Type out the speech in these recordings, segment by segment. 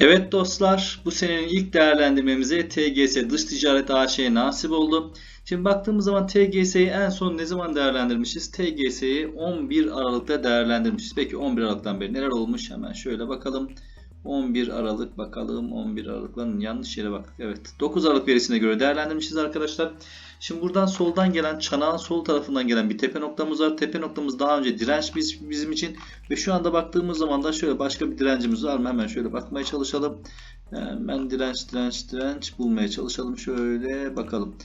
Evet dostlar, bu senenin ilk değerlendirmemize TGS Dış Ticaret AŞ nasip oldu. Şimdi baktığımız zaman TGS'yi en son ne zaman değerlendirmişiz? TGS'yi 11 Aralık'ta değerlendirmişiz. Peki 11 Aralık'tan beri neler olmuş? Hemen şöyle bakalım. 11 Aralık bakalım. 11 Aralık'ların yanlış yere baktık. Evet. 9 Aralık verisine göre değerlendirmişiz arkadaşlar. Şimdi buradan soldan gelen çanağın sol tarafından gelen bir tepe noktamız var. Tepe noktamız daha önce direnç biz, bizim için ve şu anda baktığımız zaman da şöyle başka bir direncimiz var mı? Hemen şöyle bakmaya çalışalım. Hemen direnç direnç direnç bulmaya çalışalım. Şöyle bakalım.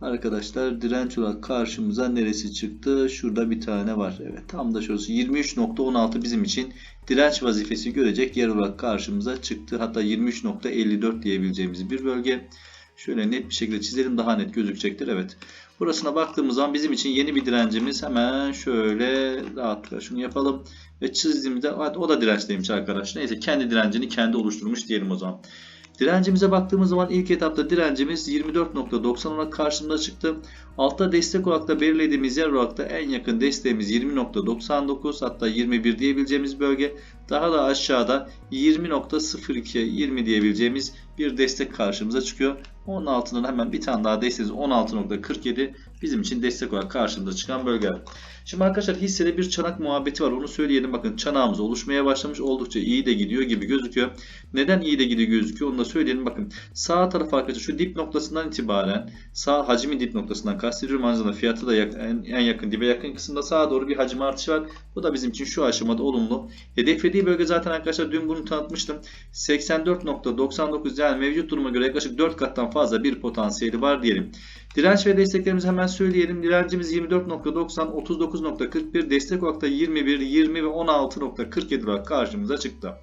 Arkadaşlar direnç olarak karşımıza neresi çıktı? Şurada bir tane var. Evet tam da şurası 23.16 bizim için direnç vazifesi görecek yer olarak karşımıza çıktı. Hatta 23.54 diyebileceğimiz bir bölge. Şöyle net bir şekilde çizelim daha net gözükecektir. Evet. Burasına baktığımız zaman bizim için yeni bir direncimiz hemen şöyle rahatlıkla şunu yapalım. Ve çizdiğimizde o da dirençteymiş arkadaşlar. Neyse kendi direncini kendi oluşturmuş diyelim o zaman. Direncimize baktığımız zaman ilk etapta direncimiz 24.90 olarak karşımıza çıktı. Altta destek olarak da belirlediğimiz yer olarak da en yakın desteğimiz 20.99 hatta 21 diyebileceğimiz bölge. Daha da aşağıda 20.02 20 diyebileceğimiz bir destek karşımıza çıkıyor. Onun altından hemen bir tane daha desteğimiz 16.47 bizim için destek olarak karşımıza çıkan bölge. Şimdi arkadaşlar hissede bir çanak muhabbeti var. Onu söyleyelim. Bakın çanağımız oluşmaya başlamış. Oldukça iyi de gidiyor gibi gözüküyor. Neden iyi de gidiyor gözüküyor? Onu da söyleyelim. Bakın sağ taraf arkadaşlar şu dip noktasından itibaren sağ hacmi dip noktasından kastediyorum. Aynı fiyatı da en, en yakın dibe yakın kısımda sağa doğru bir hacim artışı var. Bu da bizim için şu aşamada olumlu. Hedeflediği bölge zaten arkadaşlar dün bunu tanıtmıştım. 84.99 yani mevcut duruma göre yaklaşık 4 kattan fazla bir potansiyeli var diyelim. Direnç ve desteklerimizi hemen söyleyelim. Direncimiz 24.90, 39.41, destek olarak da 21, 20 ve 16.47 olarak karşımıza çıktı.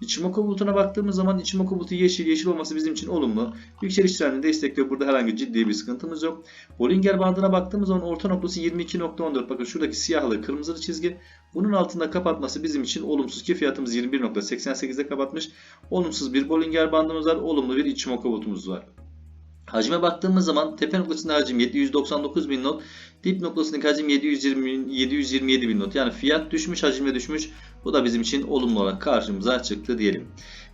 İçimoku bulutuna baktığımız zaman İçimoku bulutu yeşil yeşil olması bizim için olumlu. Yükseliş trendini destekliyor. Burada herhangi ciddi bir sıkıntımız yok. Bollinger bandına baktığımız zaman orta noktası 22.14. Bakın şuradaki siyahlı kırmızılı çizgi. Bunun altında kapatması bizim için olumsuz ki fiyatımız 21.88'de kapatmış. Olumsuz bir Bollinger bandımız var. Olumlu bir İçimoku bulutumuz var. Hacme baktığımız zaman tepe noktasında hacim 799 bin not, dip noktasındaki hacim 720, 727 bin not. Yani fiyat düşmüş, hacim de düşmüş. Bu da bizim için olumlu olarak karşımıza çıktı diyelim.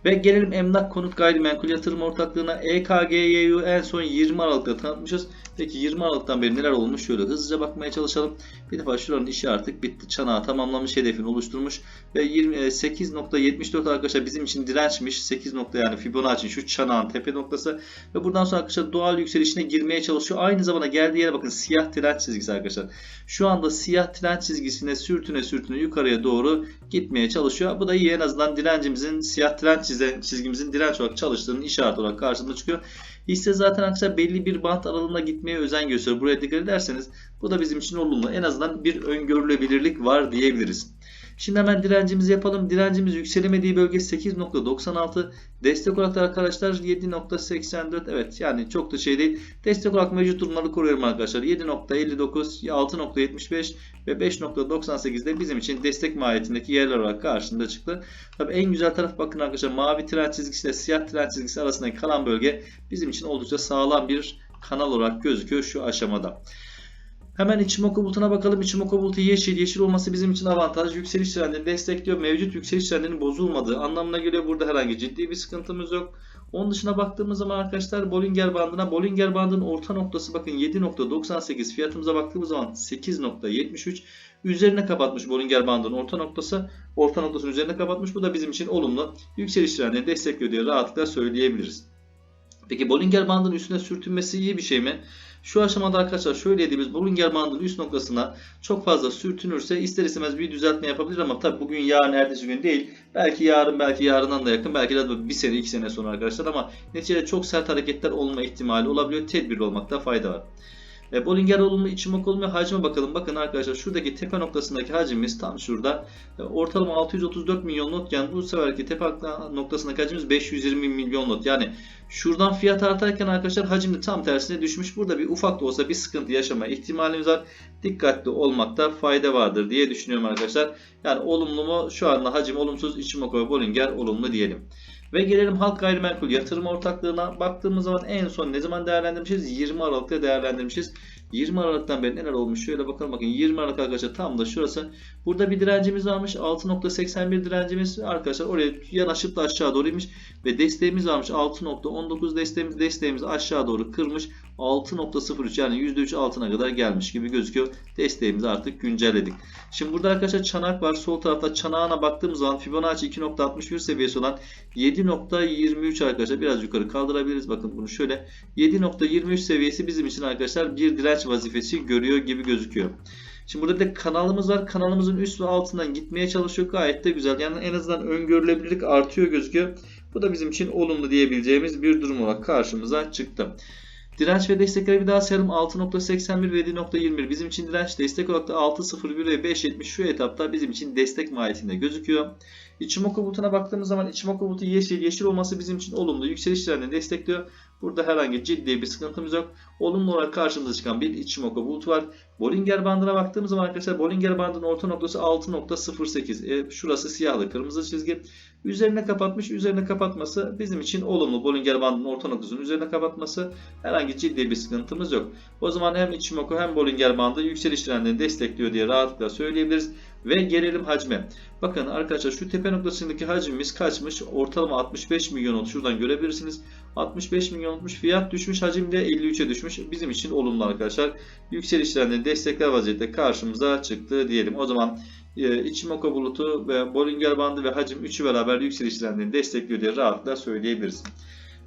Ve gelelim emlak konut gayrimenkul yatırım ortaklığına. EKGYU en son 20 Aralık'ta tanıtmışız. Peki 20 Aralık'tan beri neler olmuş? Şöyle hızlıca bakmaya çalışalım. Bir defa şuranın işi artık bitti. Çanağı tamamlamış, hedefini oluşturmuş. Ve 8.74 arkadaşlar bizim için dirençmiş. 8 nokta yani Fibonacci şu çanağın tepe noktası. Ve buradan sonra arkadaşlar doğal yükselişine girmeye çalışıyor. Aynı zamanda geldiği yere bakın siyah direnç çizgisi arkadaşlar. Şu anda siyah direnç çizgisine sürtüne sürtüne yukarıya doğru gitmeye çalışıyor. Bu da iyi en azından direncimizin siyah direnç çizgimizin direnç olarak çalıştığının işareti olarak karşımıza çıkıyor. Hisse zaten arkadaşlar belli bir bant aralığına gitmeye özen gösteriyor. Buraya dikkat ederseniz bu da bizim için olumlu. En azından bir öngörülebilirlik var diyebiliriz. Şimdi hemen direncimizi yapalım. Direncimiz yükselemediği bölge 8.96. Destek olarak da arkadaşlar 7.84. Evet yani çok da şey değil. Destek olarak mevcut durumları koruyorum arkadaşlar. 7.59, 6.75 ve 5.98 de bizim için destek mahiyetindeki yerler olarak karşında çıktı. Tabi en güzel taraf bakın arkadaşlar mavi tren çizgisi ile siyah tren çizgisi arasındaki kalan bölge bizim için oldukça sağlam bir kanal olarak gözüküyor şu aşamada. Hemen Ichimoku bulutuna bakalım. Ichimoku bulutu yeşil. Yeşil olması bizim için avantaj. Yükseliş trendini destekliyor. Mevcut yükseliş trendinin bozulmadığı anlamına geliyor. Burada herhangi ciddi bir sıkıntımız yok. Onun dışına baktığımız zaman arkadaşlar Bollinger bandına Bollinger bandının orta noktası bakın 7.98 fiyatımıza baktığımız zaman 8.73 üzerine kapatmış Bollinger bandının orta noktası orta noktasının üzerine kapatmış. Bu da bizim için olumlu. Yükseliş trendini destekliyor diye rahatlıkla söyleyebiliriz. Peki Bollinger bandının üstüne sürtünmesi iyi bir şey mi? Şu aşamada arkadaşlar şöyle dediğimiz Bollinger bandının üst noktasına çok fazla sürtünürse ister istemez bir düzeltme yapabilir ama tabi bugün yarın ertesi gün değil. Belki yarın belki yarından da yakın belki de bir sene iki sene sonra arkadaşlar ama neticede çok sert hareketler olma ihtimali olabiliyor. Tedbirli olmakta fayda var. E, Bollinger olumlu, içim olumlu hacme bakalım. Bakın arkadaşlar şuradaki tepe noktasındaki hacmimiz tam şurada. E, ortalama 634 milyon notken bu seferki tepe noktasındaki hacmimiz 520 milyon not. Yani şuradan fiyat artarken arkadaşlar hacim de tam tersine düşmüş. Burada bir ufak da olsa bir sıkıntı yaşama ihtimalimiz var. Dikkatli olmakta fayda vardır diye düşünüyorum arkadaşlar. Yani olumlu mu? Şu anda hacim olumsuz, içim ve Bollinger olumlu diyelim. Ve gelelim halk gayrimenkul yatırım ortaklığına baktığımız zaman en son ne zaman değerlendirmişiz? 20 Aralık'ta değerlendirmişiz. 20 Aralık'tan beri neler olmuş şöyle bakalım bakın 20 Aralık arkadaşlar tam da şurası. Burada bir direncimiz varmış 6.81 direncimiz arkadaşlar oraya yanaşıp da aşağı doğru inmiş ve desteğimiz varmış 6.19 desteğimiz desteğimizi aşağı doğru kırmış 6.03 yani %3 altına kadar gelmiş gibi gözüküyor. Desteğimizi artık güncelledik. Şimdi burada arkadaşlar çanak var. Sol tarafta çanağına baktığımız zaman Fibonacci 2.61 seviyesi olan 7.23 arkadaşlar biraz yukarı kaldırabiliriz. Bakın bunu şöyle 7.23 seviyesi bizim için arkadaşlar bir direnç vazifesi görüyor gibi gözüküyor. Şimdi burada da kanalımız var. Kanalımızın üst ve altından gitmeye çalışıyor. Gayet de güzel. Yani en azından öngörülebilirlik artıyor gözüküyor. Bu da bizim için olumlu diyebileceğimiz bir durum olarak karşımıza çıktı. Direnç ve destekleri bir daha sayalım. 6.81 ve 7.21 bizim için direnç destek olarak da 6.01 ve 5.70 şu etapta bizim için destek mahiyetinde gözüküyor. İçimoku bulutuna baktığımız zaman İçimoku bulutu yeşil. Yeşil olması bizim için olumlu. Yükseliş trendini destekliyor. Burada herhangi ciddi bir sıkıntımız yok. Olumlu olarak karşımıza çıkan bir Ichimoku bulut var. Bollinger bandına baktığımız zaman arkadaşlar Bollinger bandının orta noktası 6.08. E, şurası siyahlı kırmızı çizgi. Üzerine kapatmış. Üzerine kapatması bizim için olumlu. Bollinger bandının orta noktasının üzerine kapatması herhangi ciddi bir sıkıntımız yok. O zaman hem Ichimoku hem Bollinger bandı yükseliş trendini destekliyor diye rahatlıkla söyleyebiliriz. Ve gelelim hacme. Bakın arkadaşlar şu tepe noktasındaki hacmimiz kaçmış? Ortalama 65 milyon oldu. Şuradan görebilirsiniz. 65 milyon olmuş. Fiyat düşmüş. Hacim de 53'e düşmüş. Bizim için olumlu arkadaşlar. Yükseliş trendini destekler vaziyette karşımıza çıktı diyelim. O zaman e, Ichimoku bulutu ve Bollinger bandı ve hacim üçü beraber yükseliş trendini destekliyor diye rahatlıkla söyleyebiliriz.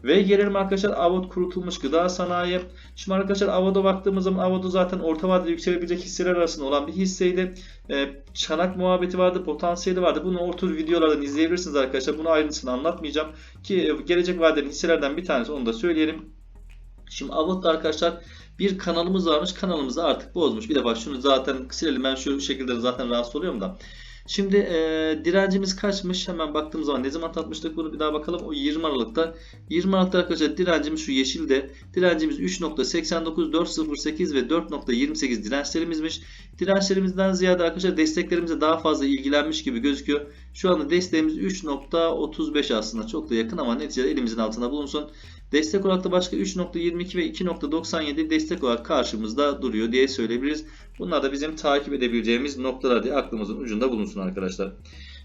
Ve gelelim arkadaşlar Avod kurutulmuş gıda sanayi. Şimdi arkadaşlar Avod'a baktığımız zaman Avod'u zaten orta vadede yükselebilecek hisseler arasında olan bir hisseydi. Ee, çanak muhabbeti vardı, potansiyeli vardı. Bunu o tür videolardan izleyebilirsiniz arkadaşlar. Bunu ayrıntısını anlatmayacağım. Ki e, gelecek vadeli hisselerden bir tanesi onu da söyleyelim. Şimdi Avod'da arkadaşlar bir kanalımız varmış. Kanalımızı artık bozmuş. Bir de bak şunu zaten silelim. Ben şu şekilde zaten rahatsız oluyorum da. Şimdi e, direncimiz kaçmış? Hemen baktığımız zaman ne zaman tatmıştık bunu bir daha bakalım. O 20 Aralık'ta. 20 Aralık'ta arkadaşlar direncimiz şu yeşilde. Direncimiz 3.89, 4.08 ve 4.28 dirençlerimizmiş. Dirençlerimizden ziyade arkadaşlar desteklerimize daha fazla ilgilenmiş gibi gözüküyor. Şu anda desteğimiz 3.35 aslında çok da yakın ama neticede elimizin altında bulunsun. Destek olarak da başka 3.22 ve 2.97 destek olarak karşımızda duruyor diye söyleyebiliriz. Bunlar da bizim takip edebileceğimiz noktalar diye aklımızın ucunda bulunsun arkadaşlar.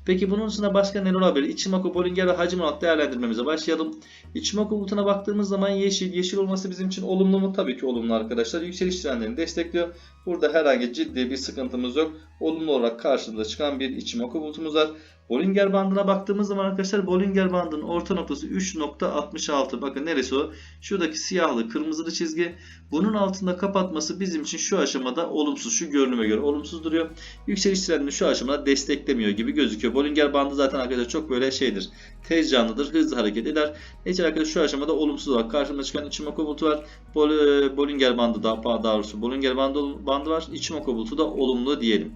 Peki bunun dışında başka neler olabilir? Ichimoku, Bollinger ve hacim olarak değerlendirmemize başlayalım. Ichimoku bulutuna baktığımız zaman yeşil. Yeşil olması bizim için olumlu mu? Tabii ki olumlu arkadaşlar. Yükseliş trendlerini destekliyor. Burada herhangi ciddi bir sıkıntımız yok. Olumlu olarak karşımıza çıkan bir Ichimoku bulutumuz var. Bollinger bandına baktığımız zaman arkadaşlar Bollinger bandının orta noktası 3.66. Bakın neresi o? Şuradaki siyahlı kırmızılı çizgi. Bunun altında kapatması bizim için şu aşamada olumsuz. Şu görünüme göre olumsuz duruyor. Yükseliş trendini şu aşamada desteklemiyor gibi gözüküyor. Bollinger bandı zaten arkadaşlar çok böyle şeydir. Tez canlıdır. Hızlı hareket eder. Neyse arkadaşlar şu aşamada olumsuz olarak karşımıza çıkan Ichimoku bulutu var. Bol, Bollinger bandı da daha doğrusu Bollinger bandı, bandı var. Ichimoku bulutu da olumlu diyelim.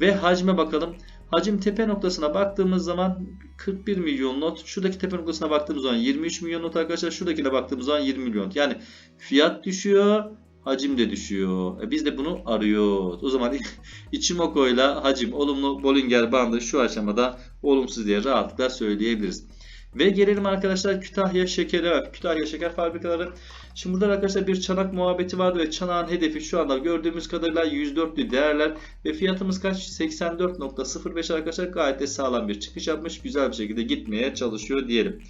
Ve hacme bakalım. Hacim tepe noktasına baktığımız zaman 41 milyon not. Şuradaki tepe noktasına baktığımız zaman 23 milyon not arkadaşlar. Şuradakine baktığımız zaman 20 milyon. Yani fiyat düşüyor. Hacim de düşüyor. E biz de bunu arıyoruz. O zaman Ichimoku ile hacim olumlu Bollinger bandı şu aşamada olumsuz diye rahatlıkla söyleyebiliriz. Ve gelelim arkadaşlar Kütahya Şekeri var. Kütahya Şeker Fabrikaları. Şimdi burada arkadaşlar bir çanak muhabbeti vardı ve çanağın hedefi şu anda gördüğümüz kadarıyla 104'lü değerler ve fiyatımız kaç? 84.05 arkadaşlar gayet de sağlam bir çıkış yapmış. Güzel bir şekilde gitmeye çalışıyor diyelim.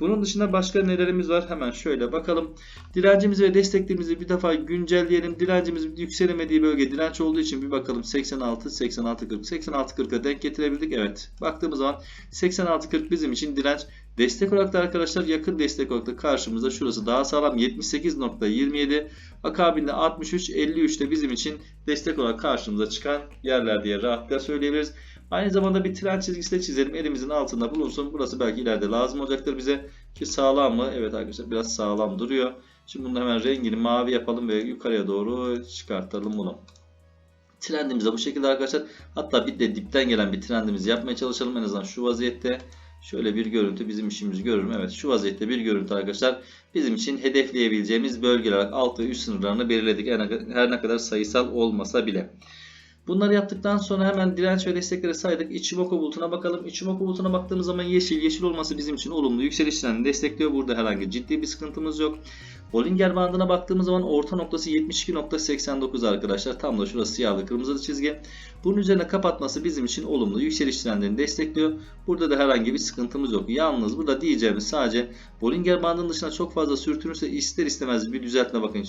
Bunun dışında başka nelerimiz var? Hemen şöyle bakalım. Direncimizi ve desteklerimizi bir defa güncelleyelim. Direncimiz yükselemediği bölge direnç olduğu için bir bakalım. 86, 86, 40. 86, 40'a denk getirebildik. Evet. Baktığımız zaman 86, 40 bizim için direnç. Destek olarak da arkadaşlar yakın destek olarak da karşımızda şurası daha sağlam 78.27 akabinde 63 53 de bizim için destek olarak karşımıza çıkan yerler diye rahatlıkla söyleyebiliriz. Aynı zamanda bir trend çizgisi de çizelim. Elimizin altında bulunsun. Burası belki ileride lazım olacaktır bize. Ki sağlam mı? Evet arkadaşlar biraz sağlam duruyor. Şimdi bunu hemen rengini mavi yapalım ve yukarıya doğru çıkartalım bunu. Trendimiz de bu şekilde arkadaşlar. Hatta bir de dipten gelen bir trendimizi yapmaya çalışalım. En azından şu vaziyette. Şöyle bir görüntü bizim işimizi görür mü? Evet şu vaziyette bir görüntü arkadaşlar. Bizim için hedefleyebileceğimiz bölgeler alt ve üst sınırlarını belirledik. Her ne kadar sayısal olmasa bile. Bunları yaptıktan sonra hemen direnç ve destekleri saydık. Ichimoku bulutuna bakalım. Ichimoku bulutuna baktığımız zaman yeşil. Yeşil olması bizim için olumlu. Yükseliş destekliyor. Burada herhangi ciddi bir sıkıntımız yok. Bollinger bandına baktığımız zaman orta noktası 72.89 arkadaşlar. Tam da şurası siyahlı kırmızılı çizgi. Bunun üzerine kapatması bizim için olumlu. Yükseliş trendlerini destekliyor. Burada da herhangi bir sıkıntımız yok. Yalnız burada diyeceğimiz sadece Bollinger bandının dışına çok fazla sürtünürse ister istemez bir düzeltme bakın.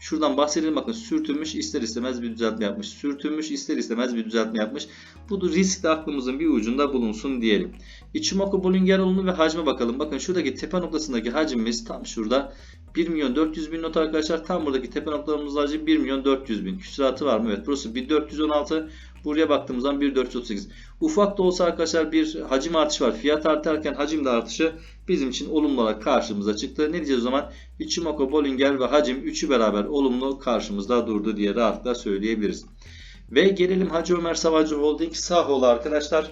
Şuradan bahsedelim bakın sürtünmüş ister istemez bir düzeltme yapmış. Sürtünmüş ister istemez bir düzeltme yapmış. Bu da risk de aklımızın bir ucunda bulunsun diyelim. Ichimoku Bollinger olumlu ve hacme bakalım. Bakın şuradaki tepe noktasındaki hacmimiz tam şurada 1 milyon 400 bin not arkadaşlar. Tam buradaki tepe noktalarımız hacmi 1 milyon 400 bin. Küsuratı var mı? Evet burası 1416. Buraya baktığımız zaman 1438. Ufak da olsa arkadaşlar bir hacim artışı var. Fiyat artarken hacim de artışı bizim için olumlu olarak karşımıza çıktı. Ne diyeceğiz o zaman? Ichimoku, Bollinger ve hacim üçü beraber olumlu karşımızda durdu diye rahatlıkla söyleyebiliriz. Ve gelelim Hacı Ömer Savacı Holding Sahol arkadaşlar.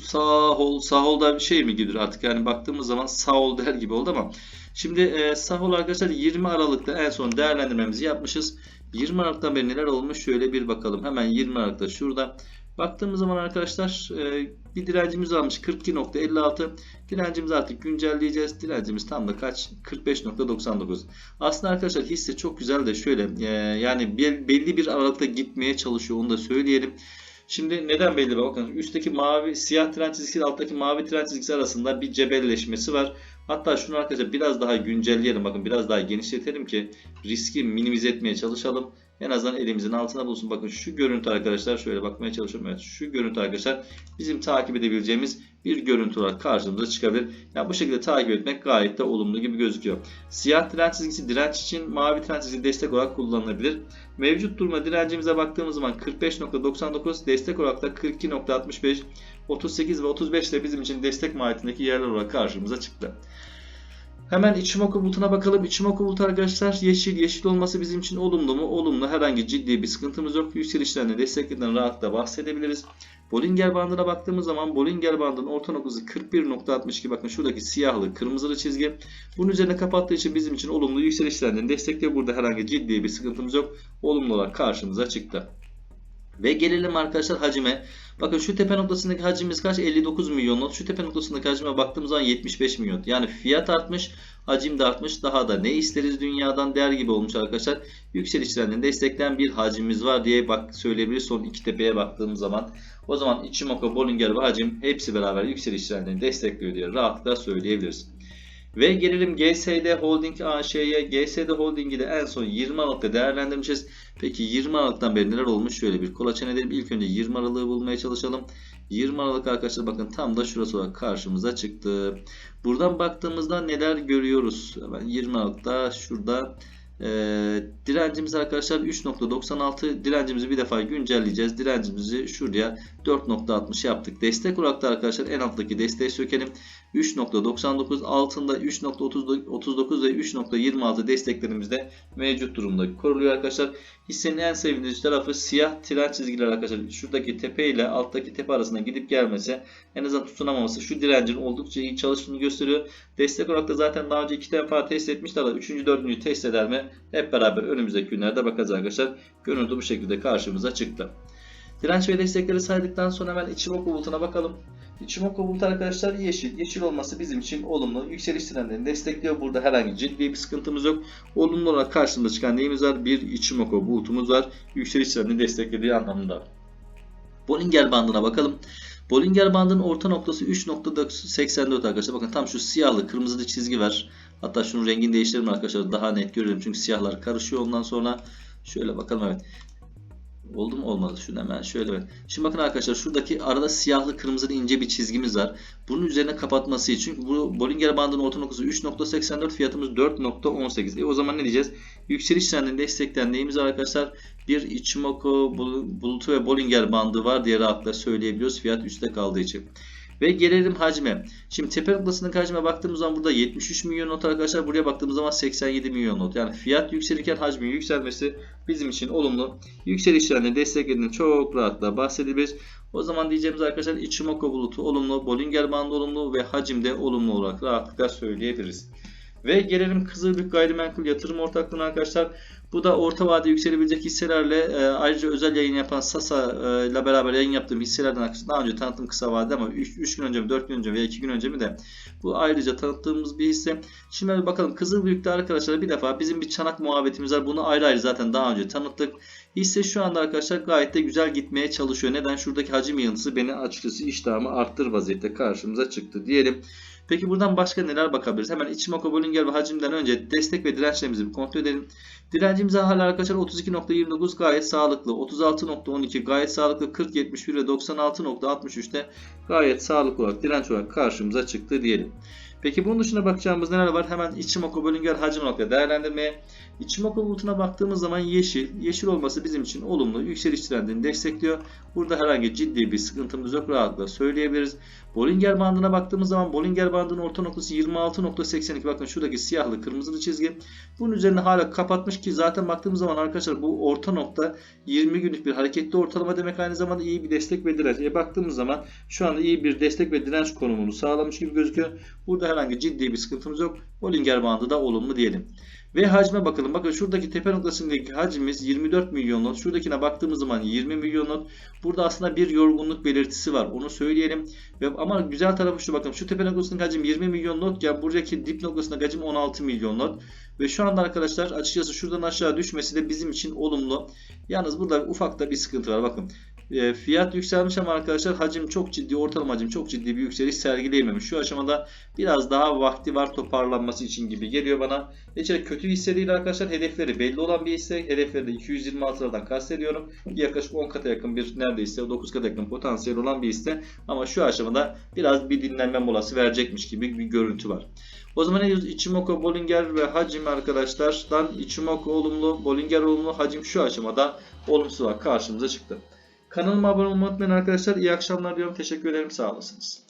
Sahol, Sahol'da bir şey mi gidiyor artık yani baktığımız zaman Sahol der gibi oldu ama şimdi e, Sahol arkadaşlar 20 Aralık'ta en son değerlendirmemizi yapmışız. 20 Aralık'tan beri neler olmuş şöyle bir bakalım. Hemen 20 Aralık'ta şurada. Baktığımız zaman arkadaşlar e, bir direncimiz varmış 42.56. Direncimizi artık güncelleyeceğiz. Direncimiz tam da kaç? 45.99. Aslında arkadaşlar hisse çok güzel de şöyle e, yani belli bir aralıkta gitmeye çalışıyor onu da söyleyelim. Şimdi neden belli? Bakın üstteki mavi siyah tren çizgisi alttaki mavi tren çizgisi arasında bir cebelleşmesi var. Hatta şunu arkadaşlar biraz daha güncelleyelim. Bakın biraz daha genişletelim ki riski minimize etmeye çalışalım. En azından elimizin altına bulsun. Bakın şu görüntü arkadaşlar şöyle bakmaya çalışıyorum. Evet şu görüntü arkadaşlar bizim takip edebileceğimiz bir görüntü olarak karşımıza çıkabilir. Yani bu şekilde takip etmek gayet de olumlu gibi gözüküyor. Siyah tren çizgisi direnç için mavi tren çizgisi destek olarak kullanılabilir. Mevcut durma direncimize baktığımız zaman 45.99 destek olarak da 42.65 38 ve 35 de bizim için destek mahiyetindeki yerler olarak karşımıza çıktı. Hemen Ichimoku bulutuna bakalım. Ichimoku bulut arkadaşlar yeşil. Yeşil olması bizim için olumlu mu? Olumlu. Herhangi ciddi bir sıkıntımız yok. Yükselişlerini desteklerinden rahatlıkla bahsedebiliriz. Bollinger bandına baktığımız zaman Bollinger bandının orta noktası 41.62. Bakın şuradaki siyahlı kırmızılı çizgi. Bunun üzerine kapattığı için bizim için olumlu yükselişlerini destekliyor. Burada herhangi ciddi bir sıkıntımız yok. Olumlu olarak karşımıza çıktı. Ve gelelim arkadaşlar hacime. Bakın şu tepe noktasındaki hacimimiz kaç? 59 milyon not. Şu tepe noktasındaki hacime baktığımız zaman 75 milyon. Yani fiyat artmış, hacim de artmış. Daha da ne isteriz dünyadan der gibi olmuş arkadaşlar. Yükseliş trendini destekleyen bir hacimimiz var diye bak söyleyebiliriz son iki tepeye baktığımız zaman. O zaman Ichimoku, Bollinger ve hacim hepsi beraber yükseliş trendini destekliyor diye rahatlıkla söyleyebiliriz. Ve gelelim GSD Holding AŞ'ye. GSD Holding'i de en son 20 Aralık'ta değerlendirmişiz. Peki 20 Aralık'tan beri neler olmuş? Şöyle bir kolaçan edelim. İlk önce 20 Aralık'ı bulmaya çalışalım. 20 Aralık arkadaşlar bakın tam da şurası olarak karşımıza çıktı. Buradan baktığımızda neler görüyoruz? Hemen 20 Aralık'ta şurada e, direncimiz arkadaşlar 3.96 direncimizi bir defa güncelleyeceğiz. Direncimizi şuraya 4.60 yaptık. Destek olarak da arkadaşlar en alttaki desteği sökelim. 3.99 altında 3.39 ve 3.26 desteklerimiz de mevcut durumda koruluyor arkadaşlar. Hissenin en sevindirici tarafı siyah tren çizgiler arkadaşlar. Şuradaki tepe ile alttaki tepe arasında gidip gelmesi en azından tutunamaması şu direncin oldukça iyi çalıştığını gösteriyor. Destek olarak da zaten daha önce iki defa test etmişler. 3. 4. test eder mi? Hep beraber önümüzdeki günlerde bakacağız arkadaşlar. Görüntü bu şekilde karşımıza çıktı. Direnç ve destekleri saydıktan sonra hemen Ichimoku bulutuna bakalım. Ichimoku bulut arkadaşlar yeşil. Yeşil olması bizim için olumlu. Yükseliş trendlerini destekliyor. Burada herhangi ciddi bir sıkıntımız yok. Olumlu olarak karşımıza çıkan neyimiz var? Bir Ichimoku bulutumuz var. Yükseliş trendini desteklediği anlamında. Bollinger bandına bakalım. Bollinger bandının orta noktası 3.84 arkadaşlar. Bakın tam şu siyahlı kırmızılı çizgi var. Hatta şunun rengini değiştirelim arkadaşlar. Daha net görelim. Çünkü siyahlar karışıyor ondan sonra. Şöyle bakalım evet. Oldu mu? Olmadı. Şunu hemen şöyle. Şimdi bakın arkadaşlar şuradaki arada siyahlı kırmızılı ince bir çizgimiz var. Bunun üzerine kapatması için çünkü bu Bollinger bandının orta noktası 3.84 fiyatımız 4.18. E o zaman ne diyeceğiz? Yükseliş trendini destekleyen neyimiz var arkadaşlar? Bir Ichimoku bulutu ve Bollinger bandı var diye rahatlıkla söyleyebiliyoruz fiyat üstte kaldığı için. Ve gelelim hacme. Şimdi tepe noktasının hacme baktığımız zaman burada 73 milyon not arkadaşlar. Buraya baktığımız zaman 87 milyon not. Yani fiyat yükselirken hacmin yükselmesi bizim için olumlu. Yükselişlerini desteklediğini çok rahatla bahsedebiliriz. O zaman diyeceğimiz arkadaşlar Ichimoku bulutu olumlu, Bollinger bandı olumlu ve hacimde olumlu olarak rahatlıkla söyleyebiliriz. Ve gelelim Kızılbük Gayrimenkul Yatırım Ortaklığı'na arkadaşlar. Bu da orta vade yükselebilecek hisselerle e, ayrıca özel yayın yapan Sasa e, ile beraber yayın yaptığım hisselerden arkadaşlar daha önce tanıttım kısa vadede ama 3 gün önce mi 4 gün önce veya 2 gün önce mi de bu ayrıca tanıttığımız bir hisse. Şimdi bir bakalım Kızılbük'te arkadaşlar bir defa bizim bir çanak muhabbetimiz var. Bunu ayrı ayrı zaten daha önce tanıttık. Hisse şu anda arkadaşlar gayet de güzel gitmeye çalışıyor. Neden? Şuradaki hacim yığıntısı beni açıkçası iştahımı arttır vaziyette karşımıza çıktı diyelim. Peki buradan başka neler bakabiliriz? Hemen Ichimoku Bollinger ve hacimden önce destek ve dirençlerimizi bir kontrol edelim. Direncimiz hala arkadaşlar 32.29 gayet sağlıklı. 36.12 gayet sağlıklı. 40.71 ve 96.63'te gayet sağlıklı olarak direnç olarak karşımıza çıktı diyelim. Peki bunun dışında bakacağımız neler var? Hemen Ichimoku Bollinger hacim nokta değerlendirmeye. Ichimoku bulutuna baktığımız zaman yeşil. Yeşil olması bizim için olumlu. Yükseliş trendini destekliyor. Burada herhangi ciddi bir sıkıntımız yok. Rahatlıkla söyleyebiliriz. Bollinger bandına baktığımız zaman Bollinger bandının orta noktası 26.82. Bakın şuradaki siyahlı kırmızılı çizgi. Bunun üzerine hala kapatmış ki zaten baktığımız zaman arkadaşlar bu orta nokta 20 günlük bir hareketli ortalama demek aynı zamanda iyi bir destek ve direnç. E baktığımız zaman şu anda iyi bir destek ve direnç konumunu sağlamış gibi gözüküyor. Burada herhangi ciddi bir sıkıntımız yok. Bollinger bandı da olumlu diyelim. Ve hacme bakalım. Bakın şuradaki tepe noktasındaki hacmimiz 24 milyon not. Şuradakine baktığımız zaman 20 milyon not. Burada aslında bir yorgunluk belirtisi var. Onu söyleyelim. Ve ama güzel tarafı şu bakın. Şu tepe noktasındaki hacim 20 milyon notken buradaki dip noktasındaki hacim 16 milyon not. Ve şu anda arkadaşlar açıkçası şuradan aşağı düşmesi de bizim için olumlu. Yalnız burada ufak da bir sıkıntı var. Bakın e, fiyat yükselmiş ama arkadaşlar hacim çok ciddi, ortalama hacim çok ciddi bir yükseliş sergileyememiş. Şu aşamada biraz daha vakti var toparlanması için gibi geliyor bana. Geçerek kötü hisse değil arkadaşlar. Hedefleri belli olan bir hisse. Hedefleri de 226'lardan kastediyorum. Yaklaşık 10 kata yakın bir neredeyse 9 kata yakın potansiyel olan bir hisse. Ama şu aşamada biraz bir dinlenme molası verecekmiş gibi bir görüntü var. O zaman ne diyoruz? Ichimoku, Bollinger ve hacim arkadaşlardan Ichimoku olumlu, Bollinger olumlu, hacim şu aşamada olumsuz olarak karşımıza çıktı. Kanalıma abone olmayı unutmayın arkadaşlar. İyi akşamlar diyorum. Teşekkür ederim. Sağ olasınız.